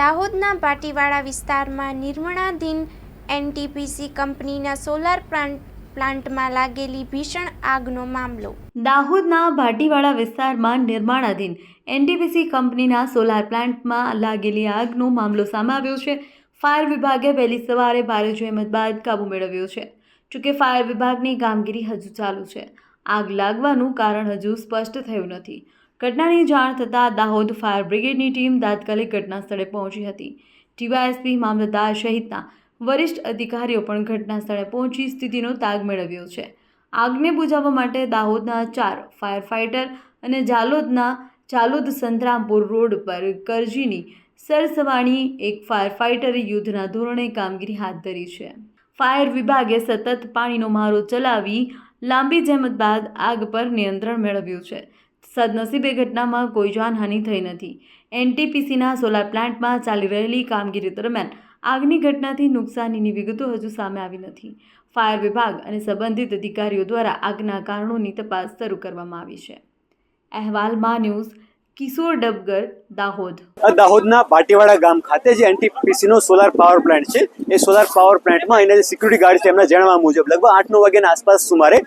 દાહોદના ભાટીવાડા વિસ્તારમાં નિર્માણાધીન એનટીપીસી કંપનીના સોલાર પ્લાન્ટ પ્લાન્ટમાં લાગેલી ભીષણ આગનો મામલો. દાહોદના ભાટીવાડા વિસ્તારમાં નિર્માણાધીન એનટીપીસી કંપનીના સોલાર પ્લાન્ટમાં લાગેલી આગનો મામલો સામે આવ્યો છે. ફાયર વિભાગે વહેલી સવારે ભારે જહેમત બાદ કાબુ મેળવ્યો છે. જોકે ફાયર વિભાગની કામગીરી હજુ ચાલુ છે. આગ લાગવાનું કારણ હજુ સ્પષ્ટ થયું નથી. ઘટનાની જાણ થતાં દાહોદ ફાયર બ્રિગેડની ટીમ તાત્કાલિક ઘટના સ્થળે પહોંચી હતી. ટીવાયએસપી મામલતદાર સહિતના વરિષ્ઠ અધિકારીઓ પણ ઘટના સ્થળે પહોંચી સ્થિતિનો તાગ મેળવ્યો છે. આગને બુઝાવવા માટે દાહોદના ચાર ફાયર ફાઇટર અને જાલોદના જાલોદ સંતરામપુર રોડ પર કરજીની સરસવાણી એક ફાયર ફાઇટરે યુદ્ધના ધોરણે કામગીરી હાથ ધરી છે. ફાયર વિભાગે સતત પાણીનો મારો ચલાવી લાંબી જહેમત બાદ આગ પર નિયંત્રણ મેળવ્યું છે. સદનસીબે ઘટનામાં કોઈ જાનહાનિ થઈ નથી. એનટીપીસીના સોલાર પ્લાન્ટમાં ચાલી રહેલી કામગીરી દરમિયાન આગની ઘટનાથી નુકસાનીની વિગતો હજુ સામે આવી નથી. ફાયર વિભાગ અને સંબંધિત અધિકારીઓ દ્વારા આગના કારણોની તપાસ શરૂ કરવામાં આવી છે. અહેવાલમાં ન્યૂઝ, કિશોર ડબગર, દાહોદ. દાહોદના ભાટીવાડા ગામ ખાતે જે એનટીપીસીનો સોલાર પાવર પ્લાન્ટ છે, એ સોલાર પાવર પ્લાન્ટમાં એના જે સિક્યુરિટી ગાર્ડ છે, એમના જણાવવા મુજબ લગભગ આઠ નવ વાગ્યાના આસપાસ સુમારે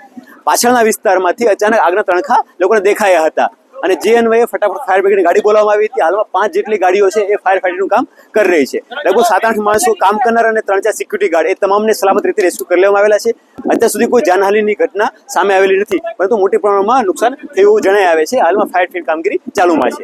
પાછળના વિસ્તારમાંથી અચાનક આગના તણખા લોકોને દેખાયા હતા. અને જે અન્વયે ફટાફટ ફાયર બ્રિગેડની ગાડી બોલાવવામાં આવી હતી. હાલમાં પાંચ જેટલી ગાડીઓ છે એ ફાયર ફાઇટિંગનું કામ કરી રહી છે. લગભગ સાત આઠ માણસો કામ કરનાર અને ત્રણ ચાર સિક્યુરિટી ગાર્ડ એ તમામને સલામત રીતે રેસ્ક્યુ કરી લેવામાં આવેલા છે. અત્યાર સુધી કોઈ જાનહાનિની ઘટના સામે આવેલી નથી, પરંતુ મોટી પ્રમાણમાં નુકસાન થયું જણાય આવે છે. હાલમાં ફાયર ફાઇટ કામગીરી ચાલુમાં છે.